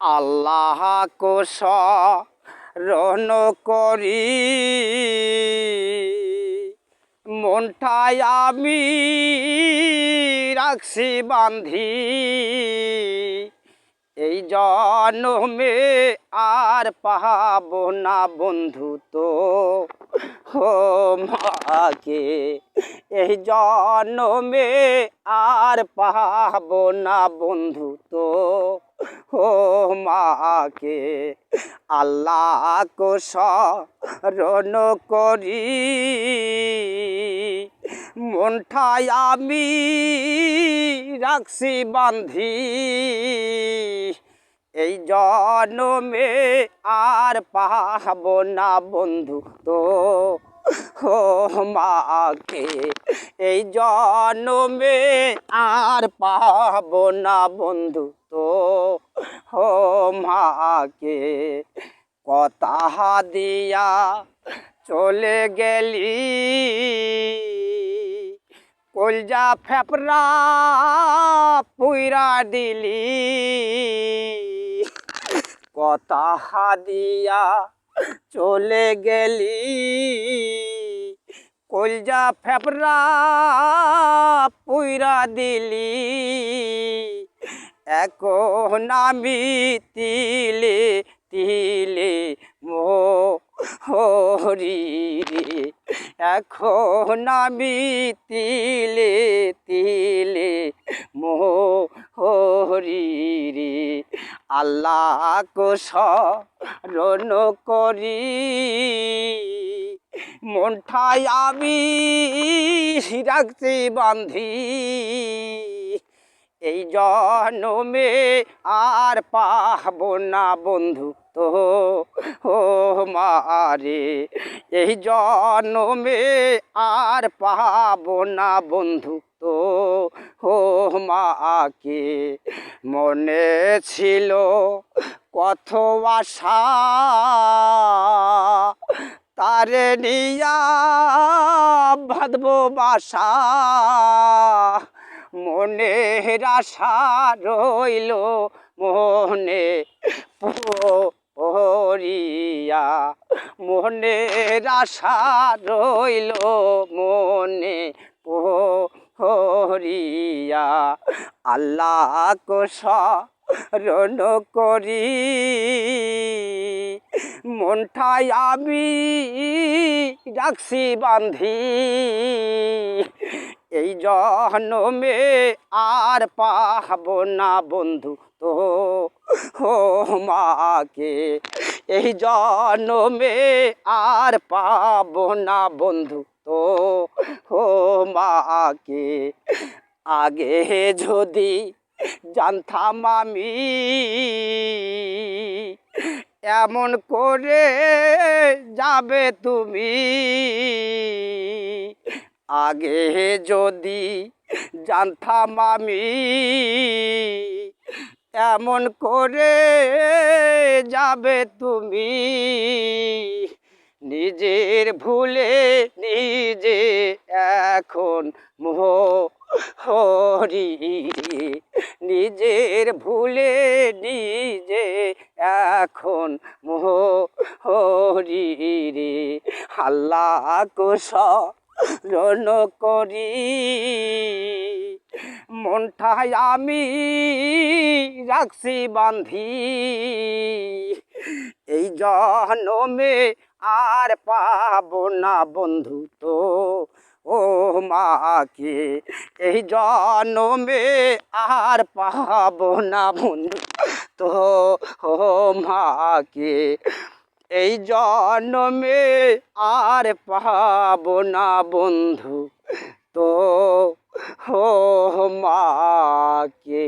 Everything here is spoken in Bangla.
আল্লাহ কোষ রণ করি। মনটায় আমি রাখছি বান্ধি। এই জন্মে আর পাব না বন্ধু তো। হো মাকে, এই জন্মে আর পাব না বন্ধু তো। হো মাকে, আল্লাহ কোষ রণ করি। মনঠায় আমি রাখছি বান্ধি। এই জন্মে আর পাব না বন্ধু তো। হো মাকে, এই জন্মে আর পাব না বন্ধু তো। হো মাকে, কথা দিয়া চলে গেলি। কলজা ফেপরা পুইরা দিলি। কথা দিয়া চলে গেলি। কলজা ফেপরা পুইরা দিলি। এখন আমি তিলে তিলে মো হরি রে এখন আমি তিলে তিলে মো হরি রে আল্লাহ কোষ রণ করি। মনঠায় আমি রাখছি বান্ধি এই জন্মে আর পাব না বন্ধু তো, ও মারে এই জন্মে আর পাব না বন্ধু তো। ও মাকে। মনে ছিল কত আশা, তারে নিয়া বাঁধব বাসা। মনের আশা রইল মনে পরিয়া। মনের আশা রইল মনে পরিয়া আল্লাহ কোষ রণ করি। মনটায় আমি রাখছি বান্ধি এই জন্মে আর পাব না বন্ধু তো হো মাকে। এই জন্মে আর পাব না বন্ধু তো হো মাকে আগে যদি জানতাম আমি এমন করে যাবে তুমি। আগে যদি জানতাম আমি এমন করে যাবে তুমি। নিজের ভুলে নিজে এখন মোহ হরি নিজের ভুলে নিজে এখন মোহ হরি রে। আল্লাহ কোষ রণ করি। মনটায় আমি রাখছি বান্ধি এই জন্মে আর পাব না বন্ধু তো। ও মাকে, এই জন্মে আর পাব না বন্ধু তো। ও মাকে, এই জন্মে আর পাব না বন্ধু তো। হো মাকে।